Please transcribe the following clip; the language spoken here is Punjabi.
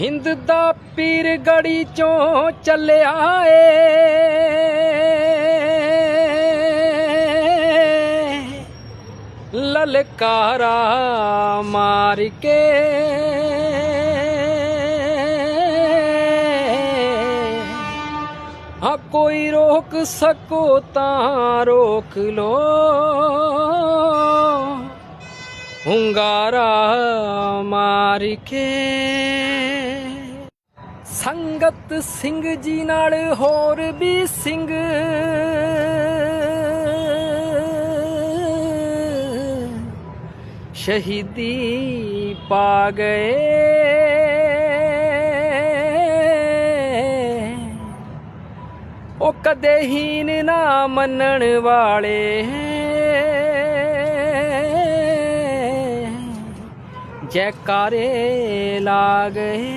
ਹਿੰਦ ਦਾ ਪੀਰ ਗੜੀ ਚੋਂ ਚੱਲਿਆ ਏ। ਲਲਕਾਰਾ ਮਾਰ ਕੇ। ਆ ਕੋਈ ਰੋਕ ਸਕੋ ਤਾਂ ਰੋਕ ਲੋ। ਹੁੰਗਾਰਾ ਮਾਰ ਕੇ। ਸੰਗਤ ਸਿੰਘ ਜੀ ਨਾਲ ਹੋਰ ਵੀ ਸਿੰਘ। ਸ਼ਹੀਦੀ ਪਾ ਗਏ। ਉਹ ਕਦੇ ਹੀਨ ਨਾ ਮੰਨਣ ਵਾਲੇ ਜੈਕਾਰੇ ਲਾ ਗਏ